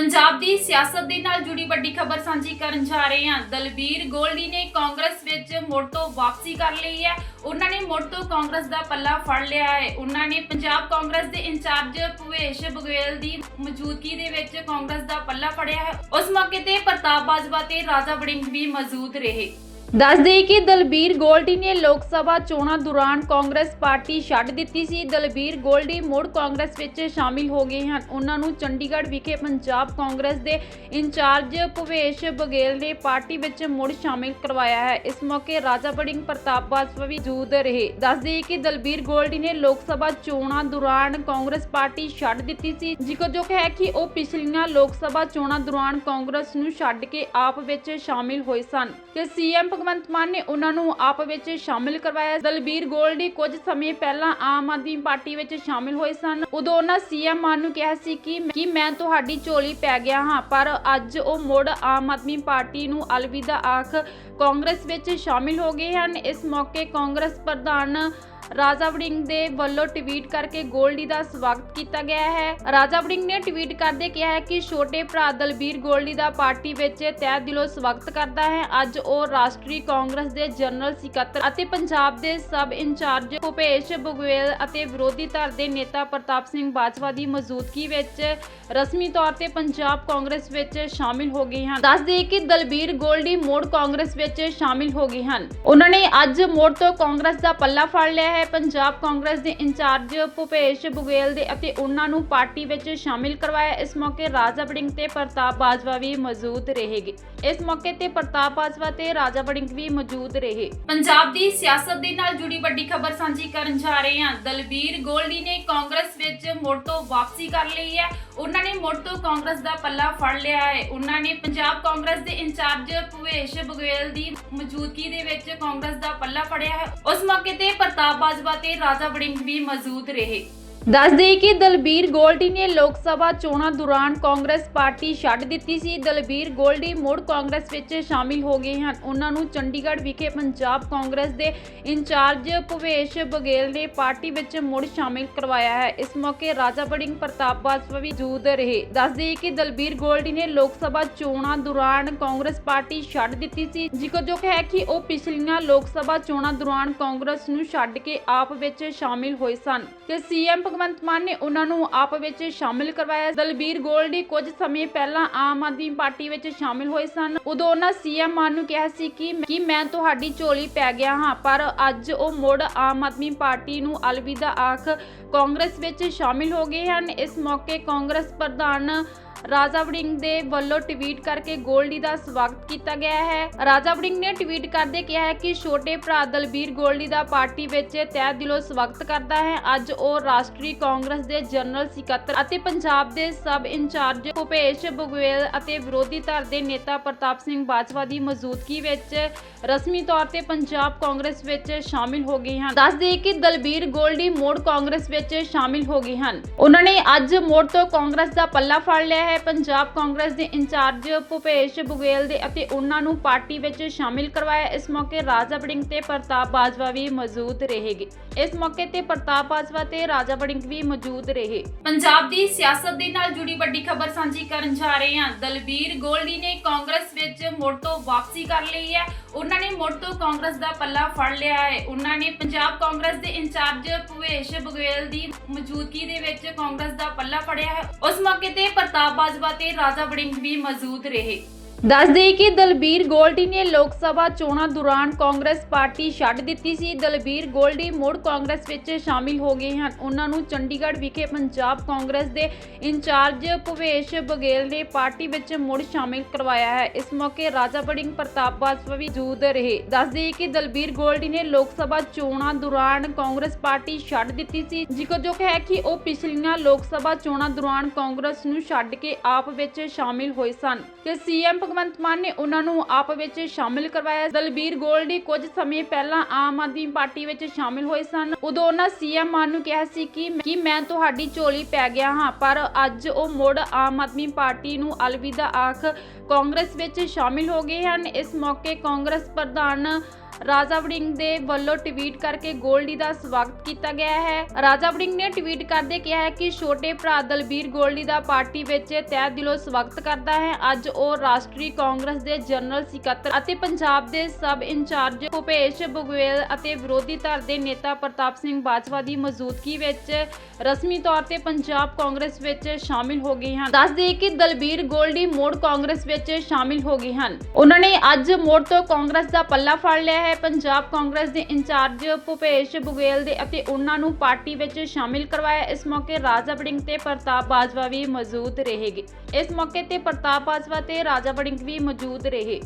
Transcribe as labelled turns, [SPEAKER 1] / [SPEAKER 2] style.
[SPEAKER 1] ਪੰਜਾਬ ਦੀ ਸਿਆਸਤ ਦੇ ਨਾਲ ਜੁੜੀ ਵੱਡੀ ਖਬਰ ਸਾਂਝੀ ਕਰਨ ਜਾ ਰਹੇ ਹਾਂ। ਦਲਬੀਰ ਗੋਲਡੀ ਨੇ ਕਾਂਗਰਸ ਵਿੱਚ ਮੁੜ ਤੋਂ ਵਾਪਸੀ ਕਰ ਲਈ ਹੈ। ਉਹਨਾਂ ਨੇ ਮੁੜ ਤੋਂ ਕਾਂਗਰਸ ਦਾ ਪੱਲਾ ਫੜ ਲਿਆ ਹੈ। ਉਹਨਾਂ ਨੇ ਪੰਜਾਬ ਕਾਂਗਰਸ ਦੇ ਇੰਚਾਰਜ ਭੁਵੇਸ਼ ਬਗਵੇਲ ਦੀ ਮੌਜੂਦਗੀ ਦੇ ਵਿੱਚ ਕਾਂਗਰਸ ਦਾ ਪੱਲਾ ਫੜਿਆ ਹੈ। ਉਸ ਮੌਕੇ ਤੇ ਪ੍ਰਤਾਪ ਬਾਜਵਾ ਤੇ ਰਾਜਾ ਵੜਿੰਗ ਵੀ ਮੌਜੂਦ ਰਹੇ। ਦੱਸ ਦੇਈਏ ਕਿ ਦਲਬੀਰ ਗੋਲਡੀ ਨੇ ਲੋਕ ਸਭਾ ਚੋਣਾਂ ਦੌਰਾਨ ਕਾਂਗਰਸ ਪਾਰਟੀ ਛੱਡ ਦਿੱਤੀ ਸੀ। ਦਲਬੀਰ ਗੋਲਡੀ ਮੁੜ ਕਾਂਗਰਸ ਵਿੱਚ ਸ਼ਾਮਿਲ ਹੋ ਗਏ ਹਨ। ਉਹਨਾਂ ਨੂੰ ਚੰਡੀਗੜ੍ਹ ਵਿਖੇ ਪੰਜਾਬ ਕਾਂਗਰਸ ਦੇ ਇੰਚਾਰਜ ਭੁਵੇਸ਼ ਬਗੇਲ ਨੇ ਪਾਰਟੀ ਵਿੱਚ ਮੁੜ ਸ਼ਾਮਿਲ ਕਰਵਾਇਆ ਹੈ। ਇਸ ਮੌਕੇ ਰਾਜਾ ਬੜਿੰਗ ਪ੍ਰਤਾਪ ਬਾਜਵਾ ਵੀ ਮੌਜੂਦ ਰਹੇ। ਦੱਸ ਦੇਈਏ ਕਿ ਦਲਬੀਰ ਗੋਲਡੀ ਨੇ ਲੋਕ ਸਭਾ ਚੋਣਾਂ ਦੌਰਾਨ ਕਾਂਗਰਸ ਪਾਰਟੀ ਛੱਡ ਦਿੱਤੀ ਸੀ। ਜ਼ਿਕਰਯੋਗ ਹੈ ਕਿ ਉਹ ਪਿਛਲੀਆਂ ਲੋਕ ਸਭਾ ਚੋਣਾਂ ਦੌਰਾਨ ਕਾਂਗਰਸ ਨੂੰ ਛੱਡ ਕੇ ਆਪ ਵਿੱਚ ਸ਼ਾਮਿਲ ਹੋਏ ਸਨ। ਤੇ ਸੀਐਮ ਭਗਵੰਤ ਮਾਨ ਨੇ ਉਹਨਾਂ ਨੂੰ ਆਪ ਵਿੱਚ ਸ਼ਾਮਿਲ ਕਰਵਾਇਆ। ਦਲਬੀਰ ਗੋਲਡੀ ਕੁਝ ਸਮੇਂ ਪਹਿਲਾਂ ਆਮ ਆਦਮੀ ਪਾਰਟੀ ਵਿੱਚ ਸ਼ਾਮਿਲ ਹੋਏ ਸਨ। ਉਦੋਂ ਉਹਨਾਂ ਸੀਐਮ ਮਾਨ ਨੂੰ ਕਿਹਾ ਸੀ ਕਿ ਕਿ ਮੈਂ ਤੁਹਾਡੀ ਝੋਲੀ ਪੈ ਗਿਆ ਹਾਂ, ਪਰ ਅੱਜ ਉਹ ਮੁੜ ਆਮ ਆਦਮੀ ਪਾਰਟੀ ਨੂੰ ਅਲਵਿਦਾ ਆਖ ਕਾਂਗਰਸ ਵਿੱਚ ਸ਼ਾਮਿਲ ਹੋ ਗਏ ਹਨ। ਇਸ ਮੌਕੇ ਕਾਂਗਰਸ ਪ੍ਰਧਾਨ ਰਾਜਾ ਵੜਿੰਗ ਦੇ ਵੱਲੋਂ ਟਵੀਟ ਕਰਕੇ ਗੋਲਡੀ ਦਾ ਸਵਾਗਤ ਕੀਤਾ ਗਿਆ ਹੈ। ਰਾਜਾ ਵੜਿੰਗ ਨੇ ਟਵੀਟ ਕਰਦੇ ਕਿਹਾ ਹੈ ਕਿ ਛੋਟੇ ਭਰਾ ਦਲਬੀਰ ਗੋਲਡੀ ਦਾ ਪਾਰਟੀ ਵਿੱਚ ਤਹਿ ਦਿਲੋਂ ਸਵਾਗਤ ਕਰਦਾ ਹੈ। ਅੱਜ ਉਹ ਰਾਸ਼ਟਰੀ ਕਾਂਗਰਸ ਦੇ ਜਨਰਲ ਸਕੱਤਰ ਅਤੇ ਪੰਜਾਬ ਦੇ ਸਬ ਇੰਚਾਰਜ ਭੁਪੇਸ਼ ਬਗਵੇਲ ਅਤੇ ਵਿਰੋਧੀ ਧਿਰ ਦੇ ਨੇਤਾ ਪ੍ਰਤਾਪ ਸਿੰਘ ਬਾਜਵਾ ਦੀ ਮੌਜੂਦਗੀ ਵਿੱਚ ਰਸਮੀ ਤੌਰ ਤੇ ਪੰਜਾਬ ਕਾਂਗਰਸ ਵਿੱਚ ਸ਼ਾਮਿਲ ਹੋ ਗਏ ਹਨ। ਦੱਸ ਦੇਈਏ ਕਿ ਦਲਬੀਰ ਗੋਲਡੀ ਮੋੜ ਕਾਂਗਰਸ ਵਿੱਚ ਸ਼ਾਮਿਲ ਹੋ ਗਏ ਹਨ। ਉਹਨਾਂ ਨੇ ਅੱਜ ਮੋੜ ਤੋਂ ਕਾਂਗਰਸ ਦਾ ਪੱਲਾ ਫੜ ਲਿਆ ਹੈ। ਪੰਜਾਬ ਕਾਂਗਰਸ ਦੇ ਇੰਚਾਰਜ ਭੁਪੇਸ਼ ਬਗੇਲ ਦੇ ਅਤੇ ਉਹਨਾਂ ਨੂੰ ਪਾਰਟੀ ਵਿੱਚ ਸ਼ਾਮਿਲ ਕਰਵਾਇਆ। ਇਸ ਮੌਕੇ ਰਾਜਾ ਵੜਿੰਗ ਤੇ ਪ੍ਰਤਾਪ ਬਾਜਵਾ ਵੀ ਮੌਜੂਦ ਰਹੇਗੇ। ਇਸ ਮੌਕੇ ਤੇ ਪ੍ਰਤਾਪ ਬਾਜਵਾ ਤੇ ਰਾਜਾ ਵੜਿੰਗ ਵੀ ਮੌਜੂਦ ਰਹੇ। ਪੰਜਾਬ ਦੀ ਸਿਆਸਤ ਦੇ ਨਾਲ ਜੁੜੀ ਵੱਡੀ ਖਬਰ ਸਾਂਝੀ ਕਰਨ ਜਾ ਰਹੇ ਹਾਂ। ਦਲਬੀਰ ਗੋਲਡੀ ਨੇ ਕਾਂਗਰਸ ਵਿੱਚ ਮੁੜ ਤੋਂ ਵਾਪਸੀ ਕਰ ਲਈ ਹੈ। ਉਹਨਾਂ ਨੇ ਮੁੜ ਤੋਂ ਕਾਂਗਰਸ ਦਾ ਪੱਲਾ ਫੜ ਲਿਆ ਹੈ। ਉਹਨਾਂ ਨੇ ਪੰਜਾਬ ਕਾਂਗਰਸ ਦੇ ਇੰਚਾਰਜ ਭੁਵੇਸ਼ ਬਗਵੇਲ ਦੀ ਮੌਜੂਦਗੀ ਦੇ ਵਿੱਚ ਕਾਂਗਰਸ ਦਾ ਪੱਲਾ ਫੜਿਆ ਹੈ। ਉਸ ਮੌਕੇ ਤੇ ਪ੍ਰਤਾਪ ਬਾਜਵਾ ਤੇ ਰਾਜਾ ਵੜਿੰਗ ਵੀ ਮੌਜੂਦ ਰਹੇ। ਦੱਸ ਦੇਈਏ ਕਿ ਦਲਬੀਰ ਗੋਲਡੀ ਨੇ ਲੋਕ ਸਭਾ ਚੋਣਾਂ ਦੌਰਾਨ ਕਾਂਗਰਸ ਪਾਰਟੀ ਛੱਡ ਦਿੱਤੀ ਸੀ। ਦਲਬੀਰ ਗੋਲਡੀ ਮੁੜ ਕਾਂਗਰਸ ਵਿੱਚ ਸ਼ਾਮਿਲ ਹੋ ਗਏ ਹਨ। ਉਹਨਾਂ ਨੂੰ ਚੰਡੀਗੜ੍ਹ ਵਿਖੇ ਪੰਜਾਬ ਕਾਂਗਰਸ ਦੇ ਇੰਚਾਰਜ ਭੁਵੇਸ਼ ਬਗੇਲ ਨੇ ਪਾਰਟੀ ਵਿੱਚ ਮੁੜ ਸ਼ਾਮਿਲ ਕਰਵਾਇਆ ਹੈ। ਇਸ ਮੌਕੇ ਰਾਜਾ ਬੜਿੰਗ ਪ੍ਰਤਾਪ ਬਾਜਵਾ ਵੀ ਮੌਜੂਦ ਰਹੇ। ਦੱਸ ਦੇਈਏ ਕਿ ਦਲਬੀਰ ਗੋਲਡੀ ਨੇ ਲੋਕ ਸਭਾ ਚੋਣਾਂ ਦੌਰਾਨ ਕਾਂਗਰਸ ਪਾਰਟੀ ਛੱਡ ਦਿੱਤੀ ਸੀ। ਜ਼ਿਕਰਯੋਗ ਹੈ ਕਿ ਉਹ ਪਿਛਲੀਆਂ ਲੋਕ ਸਭਾ ਚੋਣਾਂ ਦੌਰਾਨ ਕਾਂਗਰਸ ਨੂੰ ਛੱਡ ਕੇ ਆਪ ਵਿੱਚ ਸ਼ਾਮਿਲ ਹੋਏ ਸਨ। ਤੇ ਸੀਐਮ ਭਗਵੰਤ ਮਾਨ ਨੇ ਉਹਨਾਂ ਨੂੰ ਆਪ ਵਿੱਚ ਸ਼ਾਮਿਲ ਕਰਵਾਇਆ। ਦਲਬੀਰ ਗੋਲਡੀ ਕੁਝ ਸਮੇਂ ਪਹਿਲਾਂ ਆਮ ਆਦਮੀ ਪਾਰਟੀ ਵਿੱਚ ਸ਼ਾਮਿਲ ਹੋਏ ਸਨ। ਉਦੋਂ ਉਹਨਾਂ ਸੀਐਮ ਮਾਨ ਨੂੰ ਕਿਹਾ ਸੀ ਕਿ ਕਿ ਮੈਂ ਤੁਹਾਡੀ ਝੋਲੀ ਪੈ ਗਿਆ ਹਾਂ, ਪਰ ਅੱਜ ਉਹ ਮੁੜ ਆਮ ਆਦਮੀ ਪਾਰਟੀ ਨੂੰ ਅਲਵਿਦਾ ਆਖ ਕਾਂਗਰਸ ਵਿੱਚ ਸ਼ਾਮਿਲ ਹੋ ਗਏ ਹਨ। ਇਸ ਮੌਕੇ ਕਾਂਗਰਸ ਪ੍ਰਧਾਨ ਰਾਜਾ ਵੜਿੰਗ ਦੇ ਵੱਲੋਂ ਟਵੀਟ ਕਰਕੇ ਗੋਲਡੀ ਦਾ ਸਵਾਗਤ ਕੀਤਾ ਗਿਆ ਹੈ। ਰਾਜਾ ਵੜਿੰਗ ਨੇ ਟਵੀਟ ਕਰਦੇ ਕਿਹਾ ਹੈ ਕਿ ਛੋਟੇ ਭਰਾ ਦਲਬੀਰ ਗੋਲਡੀ ਦਾ ਪਾਰਟੀ ਵਿੱਚ ਤਹਿ ਦਿਲੋਂ ਸਵਾਗਤ ਕਰਦਾ ਹੈ। ਅੱਜ ਉਹ ਰਾਸ਼ਟਰੀ ਕਾਂਗਰਸ ਦੇ ਜਨਰਲ ਸਕੱਤਰ ਅਤੇ ਪੰਜਾਬ ਦੇ ਸਬ ਇੰਚਾਰਜ ਭੁਪੇਸ਼ ਬਗਵੇਲ ਅਤੇ ਵਿਰੋਧੀ ਧਿਰ ਦੇ ਨੇਤਾ ਪ੍ਰਤਾਪ ਸਿੰਘ ਬਾਜਵਾ ਦੀ ਮੌਜੂਦਗੀ ਵਿੱਚ ਰਸਮੀ ਤੌਰ ਤੇ ਪੰਜਾਬ ਕਾਂਗਰਸ ਵਿੱਚ ਸ਼ਾਮਿਲ ਹੋ ਗਏ ਹਨ। ਦੱਸ ਦੇਈਏ ਕਿ ਦਲਬੀਰ ਗੋਲਡੀ ਮੋੜ ਕਾਂਗਰਸ ਵਿੱਚ ਸ਼ਾਮਿਲ ਹੋ ਗਏ ਹਨ। ਉਹਨਾਂ ਨੇ ਅੱਜ ਮੋੜ ਤੋਂ ਕਾਂਗਰਸ ਦਾ ਪੱਲਾ ਫੜ ਲਿਆ ਹੈ, ਪੰਜਾਬ ਕਾਂਗਰਸ ਦੇ ਇੰਚਾਰਜ ਭੁਪੇਸ਼ ਬਗੇਲ ਦੇ ਅਤੇ ਉਹਨਾਂ ਨੂੰ ਪਾਰਟੀ ਵਿੱਚ ਸ਼ਾਮਿਲ ਕਰਵਾਇਆ। ਇਸ ਮੌਕੇ ਰਾਜਾ ਵੜਿੰਗ ਤੇ ਪ੍ਰਤਾਪ ਬਾਜਵਾ ਵੀ ਮੌਜੂਦ ਰਹੇਗੇ। ਇਸ ਮੌਕੇ ਤੇ ਪ੍ਰਤਾਪ ਬਾਜਵਾ ਤੇ ਰਾਜਾ ਵੜਿੰਗ ਵੀ ਮੌਜੂਦ ਰਹੇ। ਪੰਜਾਬ ਦੀ ਸਿਆਸਤ ਦੇ ਨਾਲ ਜੁੜੀ ਵੱਡੀ ਖਬਰ ਸਾਂਝੀ ਕਰਨ ਜਾ ਰਹੇ ਹਾਂ। ਦਲਬੀਰ ਗੋਲਡੀ ਨੇ ਕਾਂਗਰਸ ਵਿੱਚ ਮੁੜ ਤੋਂ ਵਾਪਸੀ ਕਰ ਲਈ ਹੈ। ਉਹਨਾਂ ਨੇ ਮੁੜ ਤੋਂ ਕਾਂਗਰਸ ਦਾ ਪੱਲਾ ਫੜ ਲਿਆ ਹੈ। ਉਹਨਾਂ ਨੇ ਪੰਜਾਬ ਕਾਂਗਰਸ ਦੇ ਇੰਚਾਰਜ ਭੁਵੇਸ਼ ਬਗਵੇਲ ਦੀ ਮੌਜੂਦਗੀ ਦੇ ਵਿੱਚ ਕਾਂਗਰਸ ਦਾ ਪੱਲਾ ਫੜਿਆ ਹੈ। ਉਸ ਮੌਕੇ ਤੇ ਪ੍ਰਤਾਪ ਬਾਜਵਾ ਤੇ ਰਾਜਾ ਵੜਿੰਗ ਵੀ ਮੌਜੂਦ ਰਹੇ। ਦੱਸ ਦੇਈਏ ਕਿ ਦਲਬੀਰ ਗੋਲਡੀ ਨੇ ਲੋਕ ਸਭਾ ਚੋਣਾਂ ਦੌਰਾਨ ਕਾਂਗਰਸ ਪਾਰਟੀ ਛੱਡ ਦਿੱਤੀ ਸੀ। ਦਲਬੀਰ ਗੋਲਡੀ ਮੁੜ ਕਾਂਗਰਸ ਵਿੱਚ ਸ਼ਾਮਿਲ ਹੋ ਗਏ ਹਨ। ਉਹਨਾਂ ਨੂੰ ਚੰਡੀਗੜ੍ਹ ਵਿਖੇ ਪੰਜਾਬ ਕਾਂਗਰਸ ਦੇ ਇੰਚਾਰਜ ਭੁਵੇਸ਼ ਬਗੇਲ ਨੇ ਪਾਰਟੀ ਵਿੱਚ ਮੁੜ ਸ਼ਾਮਿਲ ਕਰਵਾਇਆ ਹੈ। ਇਸ ਮੌਕੇ ਰਾਜਾ ਬੜਿੰਗ ਪ੍ਰਤਾਪ ਬਾਜਵਾ ਵੀ ਮੌਜੂਦ ਰਹੇ। ਦੱਸ ਦੇਈਏ ਕਿ ਦਲਬੀਰ ਗੋਲਡੀ ਨੇ ਲੋਕ ਸਭਾ ਚੋਣਾਂ ਦੌਰਾਨ ਕਾਂਗਰਸ ਪਾਰਟੀ ਛੱਡ ਦਿੱਤੀ ਸੀ। ਜ਼ਿਕਰਯੋਗ ਹੈ ਕਿ ਉਹ ਪਿਛਲੀਆਂ ਲੋਕ ਸਭਾ ਚੋਣਾਂ ਦੌਰਾਨ ਕਾਂਗਰਸ ਨੂੰ ਛੱਡ ਕੇ ਆਪ ਵਿੱਚ ਸ਼ਾਮਿਲ ਹੋਏ ਸਨ। ਤੇ ਸੀਐਮ ਭਗਵੰਤ ਮਾਨ ਨੇ ਉਹਨਾਂ ਨੂੰ ਆਪ ਵਿੱਚ ਸ਼ਾਮਿਲ ਕਰਵਾਇਆ। ਦਲਬੀਰ ਗੋਲਡੀ ਕੁਝ ਸਮੇਂ ਪਹਿਲਾਂ ਆਮ ਆਦਮੀ ਪਾਰਟੀ ਵਿੱਚ ਸ਼ਾਮਿਲ ਹੋਏ ਸਨ। ਉਦੋਂ ਉਹਨਾਂ ਸੀਐਮ ਮਾਨ ਨੂੰ ਕਿਹਾ ਸੀ ਕਿ ਕਿ ਮੈਂ ਤੁਹਾਡੀ ਝੋਲੀ ਪੈ ਗਿਆ ਹਾਂ, ਪਰ ਅੱਜ ਉਹ ਮੁੜ ਆਮ ਆਦਮੀ ਪਾਰਟੀ ਨੂੰ ਅਲਵਿਦਾ ਆਖ ਕਾਂਗਰਸ ਵਿੱਚ ਸ਼ਾਮਿਲ ਹੋ ਗਏ ਹਨ। ਇਸ ਮੌਕੇ ਕਾਂਗਰਸ ਪ੍ਰਧਾਨ ਰਾਜਾ ਵੜਿੰਗ ਦੇ ਵੱਲੋਂ ਟਵੀਟ ਕਰਕੇ ਗੋਲਡੀ ਦਾ ਸਵਾਗਤ ਕੀਤਾ ਗਿਆ ਹੈ। ਰਾਜਾ ਵੜਿੰਗ ਨੇ ਟਵੀਟ ਕਰਦੇ ਕਿਹਾ ਹੈ ਕਿ ਛੋਟੇ ਭਰਾ ਦਲਬੀਰ ਗੋਲਡੀ ਦਾ ਪਾਰਟੀ ਵਿੱਚ ਤਹਿ ਦਿਲੋਂ ਸਵਾਗਤ ਕਰਦਾ ਹੈ। ਅੱਜ ਉਹ ਰਾਸ਼ਟਰੀ ਕਾਂਗਰਸ ਦੇ ਜਨਰਲ ਸਕੱਤਰ ਅਤੇ ਪੰਜਾਬ ਦੇ ਸਬ ਇੰਚਾਰਜ ਭੁਪੇਸ਼ ਬਗਵੇਲ ਅਤੇ ਵਿਰੋਧੀ ਧਿਰ ਦੇ ਨੇਤਾ ਪ੍ਰਤਾਪ ਸਿੰਘ ਬਾਜਵਾ ਦੀ ਮੌਜੂਦਗੀ ਵਿੱਚ ਰਸਮੀ ਤੌਰ ਤੇ ਪੰਜਾਬ ਕਾਂਗਰਸ ਵਿੱਚ ਸ਼ਾਮਿਲ ਹੋ ਗਏ ਹਨ। ਦੱਸ ਦੇਈਏ ਕਿ ਦਲਬੀਰ ਗੋਲਡੀ ਮੋੜ ਕਾਂਗਰਸ ਵਿੱਚ ਸ਼ਾਮਿਲ ਹੋ ਗਏ ਹਨ। ਉਹਨਾਂ ਨੇ ਅੱਜ ਮੋੜ ਤੋਂ ਕਾਂਗਰਸ ਦਾ ਪੱਲਾ ਫੜ ਲਿਆ ਹੈ ਪੰਜਾਬ ਕਾਂਗਰਸ ਦੇ ਇੰਚਾਰਜ ਭੁਪੇਸ਼ ਬੁਗੇਲ ਦੇ ਅਤੇ ਉਹਨਾਂ ਨੂੰ ਪਾਰਟੀ ਵਿੱਚ ਸ਼ਾਮਿਲ ਕਰਵਾਇਆ। ਇਸ ਮੌਕੇ ਰਾਜਾ ਵੜਿੰਗ ਤੇ ਪ੍ਰਤਾਪ ਬਾਜਵਾ ਵੀ ਮੌਜੂਦ ਰਹੇਗੇ। ਇਸ ਮੌਕੇ ਤੇ ਪ੍ਰਤਾਪ ਬਾਜਵਾ ਤੇ ਰਾਜਾ ਵੜਿੰਗ ਵੀ ਮੌਜੂਦ ਰਹੇ।